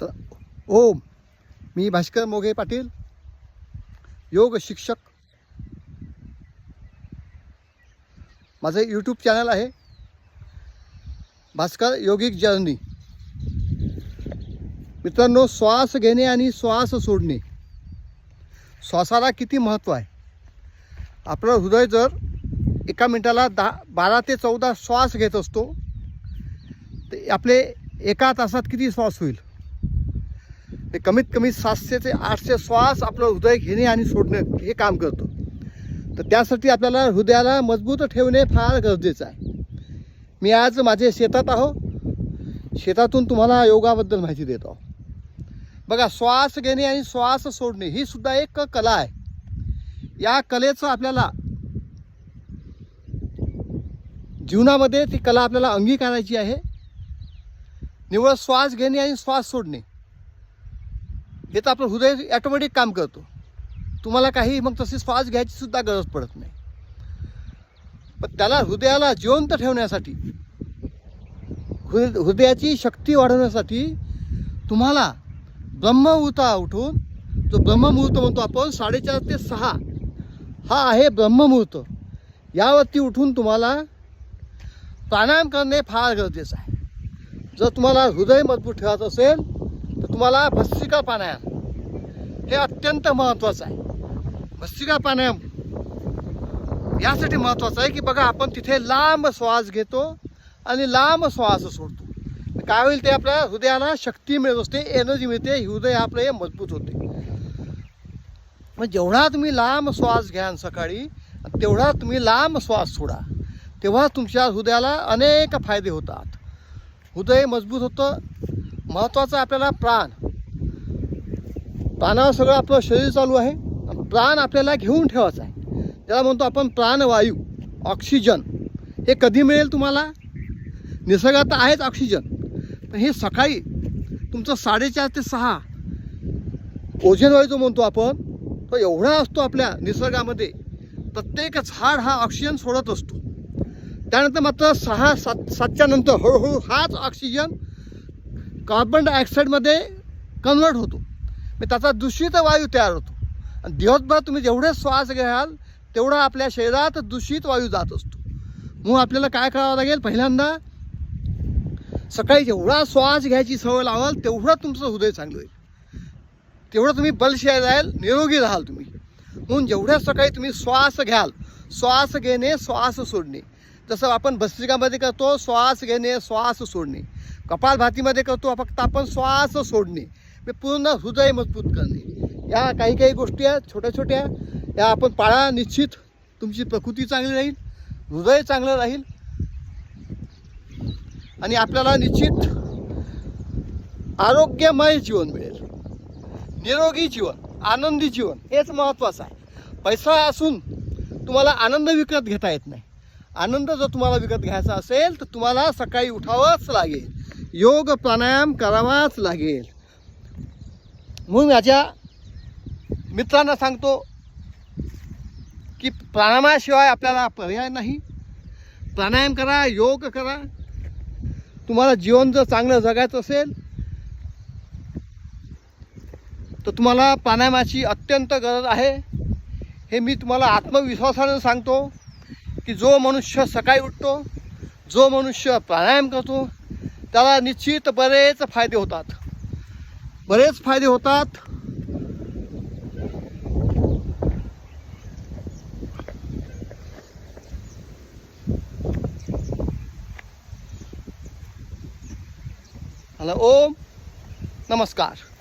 तर ओम मी भास्कर मोघे पाटील योग शिक्षक. माझं यूट्यूब चॅनल आहे भास्कर योगिक जर्नी मित्रांनो श्वास घेणे आणि श्वास सोडणे श्वासाला किती महत्त्व आहे? आपलं हृदय जर एका मिनटाला दहा बारा ते चौदा श्वास घेत असतो ते आपले एका तासात किती श्वास होईल? ते कमीत कमी सातशे ते आठशे श्वास आपलं हृदय घेणे आणि सोडणे हे काम करतो. तर त्यासाठी आपल्याला हृदयाला मजबूत ठेवणे फार गरजेचं आहे. मी आज माझे शेतात आहो. शेतातून तुम्हाला योगाबद्दल माहिती देत. आहो बघा श्वास घेणे आणि श्वास सोडणे ही सुद्धा एक कला आहे. या कलेचं आपल्याला जीवनामध्ये ती कला आपल्याला अंगीकारायची आहे. निव्वळ श्वास घेणे आणि श्वास सोडणे. हे तर आपलं हृदय ॲटोमॅटिक काम करतो. तुम्हाला काही मग तशी श्वास घ्यायची सुद्धा गरज पडत नाही. पण त्याला हृदयाला जिवंत ठेवण्यासाठी हृदय हृदयाची शक्ती वाढवण्यासाठी तुम्हाला ब्रह्ममुहूर्ता उठून जो ब्रह्ममुहूर्त म्हणतो आपण साडेचार ते सहा हा आहे ब्रह्ममुहूर्त. यावरती उठून तुम्हाला प्राणायाम करणे फार गरजेचं आहे. जर तुम्हाला हृदय मजबूत ठेवायचं असेल तुम्हाला भस्सिका प्राणायाम हे अत्यंत महत्त्वाचं आहे. भस्सिका प्राणायाम यासाठी महत्त्वाचं आहे की बघा आपण तिथे लांब श्वास घेतो आणि लांब श्वास सोडतो. काय होईल ते आपल्या हृदयाला शक्ती मिळत असते एनर्जी मिळते हृदय आपलं हे मजबूत होते. मग जेवढा तुम्ही लांब श्वास घ्याल सकाळी तेवढा तुम्ही लांब श्वास सोडा. तेव्हा तुमच्या हृदयाला अनेक फायदे होतात. हृदय मजबूत होतं महत्त्वाचं आपल्याला प्राण. प्राणावर सगळं आपलं शरीर चालू आहे. आणि प्राण आपल्याला घेऊन ठेवायचं आहे. त्याला म्हणतो आपण प्राणवायू ऑक्सिजन. हे कधी मिळेल तुम्हाला? निसर्गात तर आहेच ऑक्सिजन. पण हे सकाळी तुमचं साडेचार ते सहा ओझनवायू जो म्हणतो आपण तो एवढा असतो आपल्या निसर्गामध्ये. प्रत्येक झाड हा ऑक्सिजन सोडत असतो. त्यानंतर मात्र सहा सात सातच्या नंतर हळूहळू हाच ऑक्सिजन कार्बन डायऑक्साईडमध्ये कन्वर्ट होतो. मग त्याचा दूषित वायू तयार होतो. आणि दिवसभर तुम्ही जेवढे श्वास घ्याल तेवढा आपल्या शरीरात दूषित वायू जात असतो. मग आपल्याला काय करावं लागेल? पहिल्यांदा सकाळी जेवढा श्वास घ्यायची सवय लावाल तेवढं तुमचं हृदय चांगलं होईल. तेवढं तुम्ही बलशाय राहाल निरोगी राहाल तुम्ही. म्हणून जेवढ्या सकाळी तुम्ही श्वास घ्याल श्वास घेणे श्वास सोडणे. जसं आपण भस्त्रिकामध्ये करतो श्वास घेणे श्वास सोडणे. कपालभातीमध्ये करतो फक्त आपण श्वास सोडणे. मी पूर्ण हृदय मजबूत करणे. या काही काही गोष्टी आहेत छोट्या छोट्या. या आपण पाळा निश्चित. तुमची प्रकृती चांगली राहील हृदय चांगलं राहील. आणि आपल्याला निश्चित आरोग्यमय जीवन मिळेल. निरोगी जीवन आनंदी जीवन हेच महत्त्वाचं आहे. पैसा असून तुम्हाला आनंद विकत घेता येत नाही. आनंद जर तुम्हाला विकत घ्यायचा असेल तर तुम्हाला सकाळी उठावंच लागेल. योग प्राणायाम करावाच लागेल. म्हणून माझ्या मित्रांना सांगतो की प्राणायामाशिवाय आपल्याला पर्याय नाही. प्राणायाम करा योग करा. तुम्हाला जीवन जर चांगलं जगायचं असेल तर तुम्हाला प्राणायामाची अत्यंत गरज आहे. हे मी तुम्हाला आत्मविश्वासानं सांगतो की जो मनुष्य सकाळी उठतो जो मनुष्य प्राणायाम करतो त्याला निश्चित बरेच फायदे होतात. बरेच फायदे होतात. हॅलो ओम. नमस्कार.